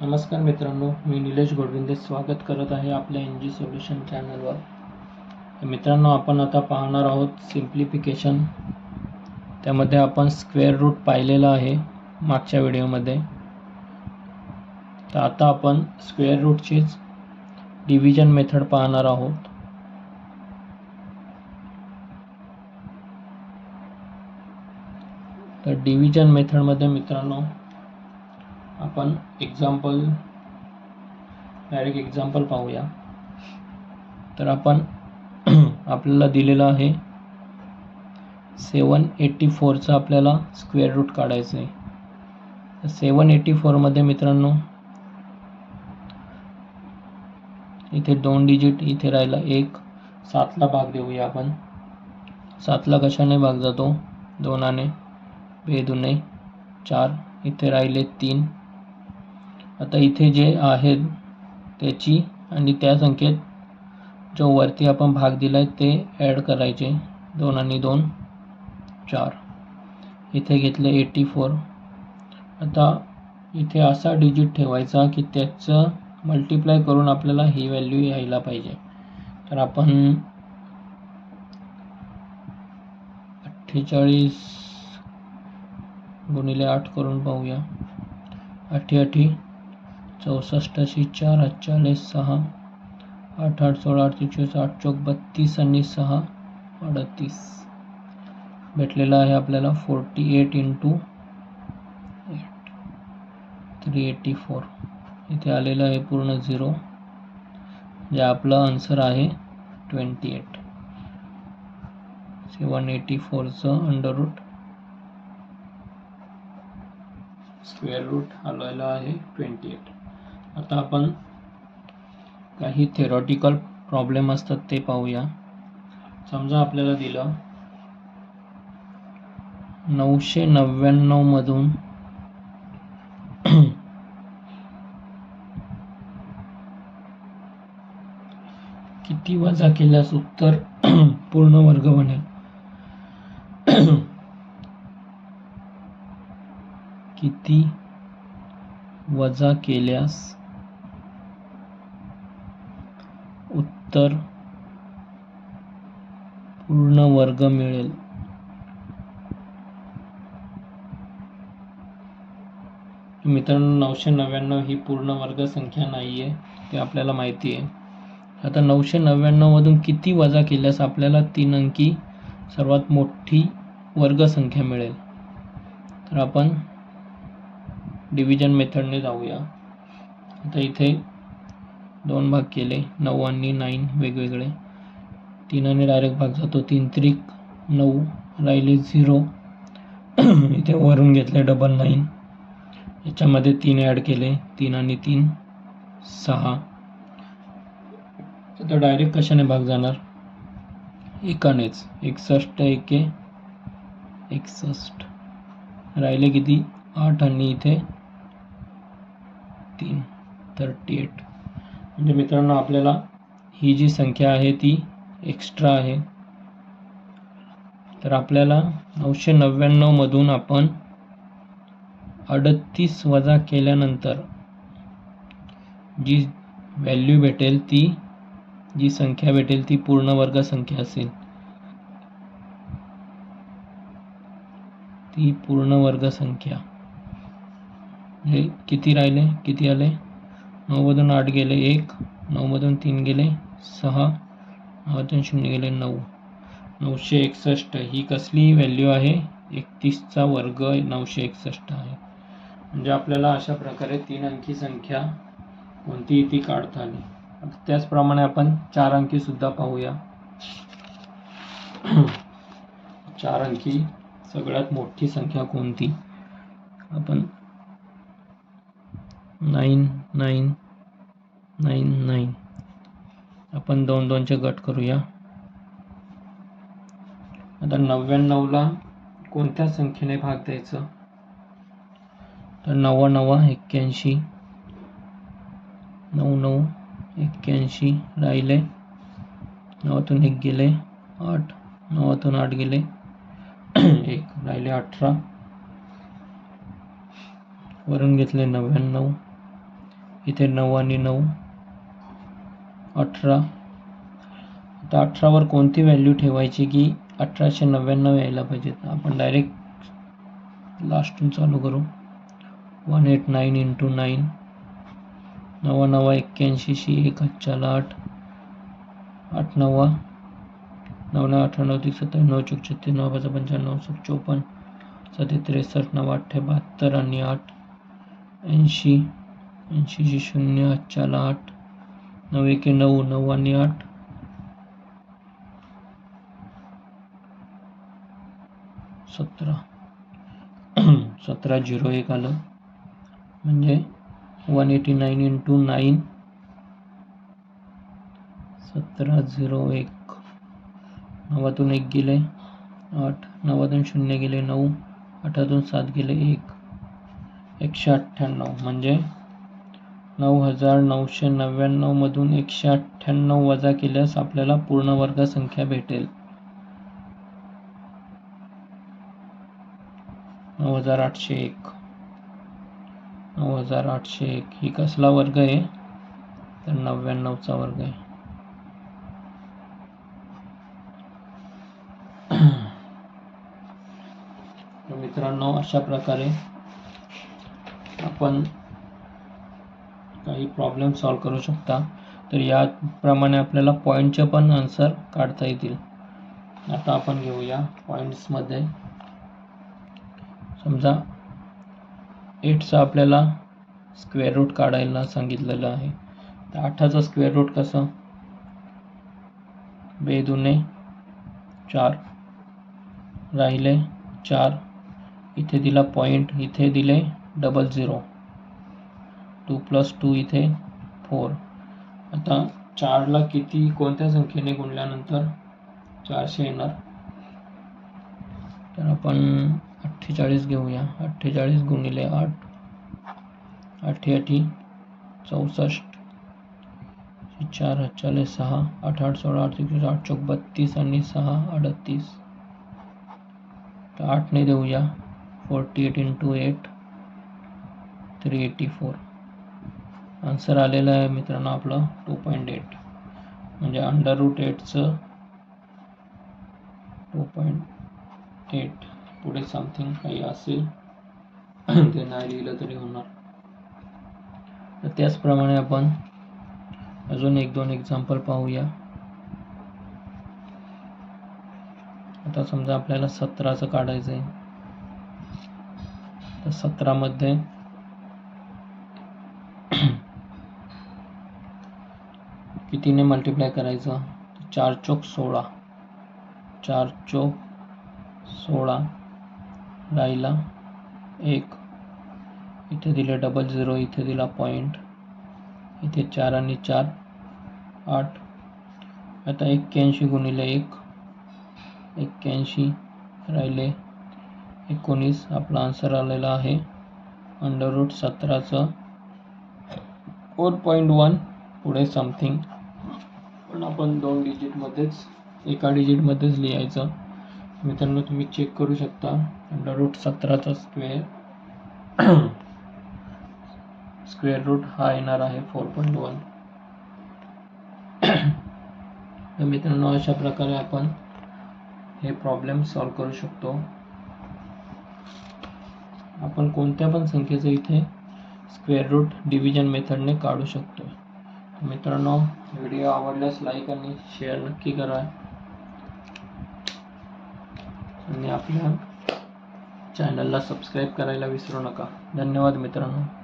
नमस्कार मित्रांनो मी निलेश गोडविंदे. स्वागत करत आहे आपल्या एन जी सोल्युशन चॅनलवर मित्रांनो आपण आता पाहणार आहोत सिम्प्लिफिकेशन त्यामध्ये आपण स्क्वेअर रूट पाहिलेलं आहे मागच्या व्हिडिओमध्ये. तर आता आपण स्क्वेअर रूटचीच डिव्हिजन मेथड पाहणार आहोत. तर डिव्हिजन मेथडमध्ये मित्रांनो आपण एक्झाम्पल डायरेक्ट एक्झाम्पल पाहूया. तर आपण आपल्याला दिलेलं आहे. सेवन एट्टी फोरचं आपल्याला स्क्वेअर रूट काढायचं आहे तर सेवन एटी फोरमध्ये मित्रांनो इथे दोन डिजिट इथे राहिला एक. सातला भाग देऊया आपण. सातला कशाने भाग जातो? दोनाने. बेदुने. चार. इथे राहिले तीन. आता इथे जे आहेत त्याची आणि त्या संख्येत जो वरती आपण भाग दिला आहे ते ॲड करायचे. दोन आणि दोन चार. इथे घेतले एटी फोर आता इथे असा डिजिट ठेवायचा की त्याचं मल्टिप्लाय करून आपल्याला ही व्हॅल्यू यायला पाहिजे. तर आपण अठ्ठेचाळीस गुणिले आठ करून पाहूया. अठी चौसष्ट अशी चार अठ्ठेचाळीस सहा आठ आठ सोळा अठ्ठेचाळीस आठ चौक बत्तीस आणि सहा अडतीस. भेटलेला आहे आपल्याला forty eight into eight three eighty four इथे आलेलं आहे पूर्ण झिरो जे म्हणजे आपलं आन्सर आहे ट्वेंटी एट सेवन एटी फोरचं अंडर रूट स्क्वेअर रूट आलेलं आहे ट्वेंटी एट आता आपण काही थेरॉटिकल प्रॉब्लेम असतात ते पाहूया. समजा आपल्याला दिलं नऊशे नव्याण्णवमधून किती वजा केल्यास उत्तर पूर्ण वर्ग बनेल? किती वजा केल्यास तर पूर्ण वर्ग मिळेल. मित्रांनो नऊशे नव्याण्णव ही पूर्ण वर्ग संख्या नाही आहे ते आपल्याला माहिती आहे. आता नऊशे नव्याण्णवमधून किती वजा केल्यास आपल्याला तीन अंकी सर्वात मोठी वर्ग संख्या मिळेल? तर आपण डिव्हिजन मेथडने जाऊया. आता इथे दोन भाग केले. नऊ आणि नाईन वेगवेगळे. तीनाने डायरेक्ट भाग जातो. तीन त्रिक नऊ राहिले झिरो इथे वरून घेतले डबल नाईन याच्यामध्ये तीन ॲड केले. तीन आणि तीन सहा. आता डायरेक्ट कशाने भाग जाणार? एकानेच. एकसष्ट एके एकसष्ट. राहिले किती? आठ आणि इथे तीन. थर्टी एट म्हणजे मित्रांनो आपल्याला ही जी संख्या आहे ती एक्स्ट्रा आहे. तर आपल्याला नऊशे नव्याण्णवमधून आपण अडतीस वजा केल्यानंतर जी व्हॅल्यू भेटेल ती जी संख्या भेटेल ती पूर्ण वर्ग संख्या असेल. ती पूर्ण वर्ग संख्या. हे किती राहिले? किती आले? नऊमधून आठ गेले एक नऊमधून तीन गेले सहा नऊमधून शून्य गेले नऊ. नऊशे एकसष्ट ही कसली व्हॅल्यू आहे? एकतीसचा वर्ग नऊशे एकसष्ट आहे. म्हणजे आपल्याला अशा प्रकारे तीन अंकी संख्या कोणतीही ती काढता आली. आता त्याचप्रमाणे आपण चार अंकी सुद्धा पाहूया. चार अंकी सगळ्यात मोठी संख्या कोणती? आपण नाईन नाईन नाईन नाईन. आपण दोन दोनचे गट करूया. आता नव्याण्णवला कोणत्या संख्येने भाग द्यायचं? तर नवा नवा एक्क्याऐंशी. नऊ नऊ एक्क्याऐंशी राहिले. नवातून एक गेले आठ. नवातून आठ गेले एक. राहिले अठरा. वरून घेतले नव्याण्णव. इथे नऊ आणि नऊ. अठरा. आता अठरावर कोणती व्हॅल्यू ठेवायची की अठराशे नव्याण्णव यायला पाहिजेत? आपण डायरेक्ट लास्टून चालू करू. One eight nine into nine नवा नवा एक्क्याऐंशीशी एक हातच्याला आठ. आठ नवा नऊ नऊ अठ्ठ्याण्णव तीस सत्तर नऊ चौक छत्तीस नऊ पाच पंच्याण्णव सत्त चोपन्न सत्ते त्रेसष्ट नऊ अठ्ठे बहात्तर आणि आठ. ऐंशी. ऐंशीशी शून्य हातच्याला आठ. नऊ एके नऊ नऊ आणि आठ. सतरा. सतरा झिरो एक आलं. म्हणजे one eighty nine into nine. सतरा झिरो एक. नवातून एक गेले आठ. नवातून शून्य गेले नऊ. आठातून सात गेले एक. एकशे अठ्ठ्याण्णव. म्हणजे नऊ हजार नऊशे नव्याण्णवमधून एकशे अठ्ठ्याण्णव वजा केल्यास आपल्याला पूर्ण वर्ग संख्या भेटेल. नऊ हजार आठशे एक. नऊ हजार आठशे एक. ही कसला वर्ग आहे? तर नव्याण्णवचा वर्ग आहे. मित्रांनो अशा प्रकारे आपण काही प्रॉब्लेम सॉल्व करू शकता तर याप्रमाणे आपल्याला पॉईंटचे पण आन्सर काढता येतील. आता आपण घेऊया पॉईंट्समध्ये समजा एटचा आपल्याला स्क्वेअर रूट काढायला सांगितलेलं आहे. तर आठाचा स्क्वेअर रूट कसं? बे दुने चार राहिले चार. इथे दिला पॉईंट इथे दिले double zero two plus two इथे फोर. आता चारला किती कोणत्या संख्येने गुणल्यानंतर चारशे येणार? तर आपण अठ्ठेचाळीस घेऊया. अठ्ठेचाळीस गुणिले आठ. आठी आठी चौसष्ट चार हातचाले सहा आठ आठ सोळा आठ एकवीस आठ चौक बत्तीस आणि सहा अडतीस. तर आठने देऊया. Forty eight into eight three eighty four. Answer आलेला आहे मित्रांनो आपलं टू पॉईंट एट म्हणजे अंडर रूट एटचं टू पॉईंट एट पुढे समथिंग काही असेल ते नाही लिहिलं तरी होणार. तर त्याचप्रमाणे आपण अजून एक दोन एक्झाम्पल पाहूया. आता समजा आपल्याला सतराचं काढायचं आहे तर सतरामध्ये कितीने मल्टिप्लाय करायचं. चार चौक सोळा. चार चौक सोळा राहिला एक. इथे दिले डबल झिरो इथे दिला पॉईंट इथे चार आणि चार आठ. आता एक्क्याऐंशी गुणिले एक. एक्क्याऐंशी राहिले एकोणीस. आपला आन्सर आलेला आहे अंडर रूट सतराचं. फोर पॉईंट वन पुढे समथिंग पण आपण दोन डिजिटमध्येच एका डिजिटमध्येच लिहायचं. मित्रांनो तुम्ही चेक करू शकता. अंडर रूट सतराचा स्क्वेअर स्क्वेअर रूट हा येणार आहे फोर पॉईंट वन तर मित्रांनो अशा प्रकारे आपण हे प्रॉब्लेम सॉल्व करू शकतो. आपण कोणत्या पण संख्येचं इथे स्क्वेअर रूट डिव्हिजन मेथडने काढू शकतो. मित्रांनो व्हिडिओ आवडल्यास लाईक आणि शेअर नक्की करा. आणि आपल्या चॅनलला सबस्क्राईब करायला विसरू नका. धन्यवाद मित्रांनो.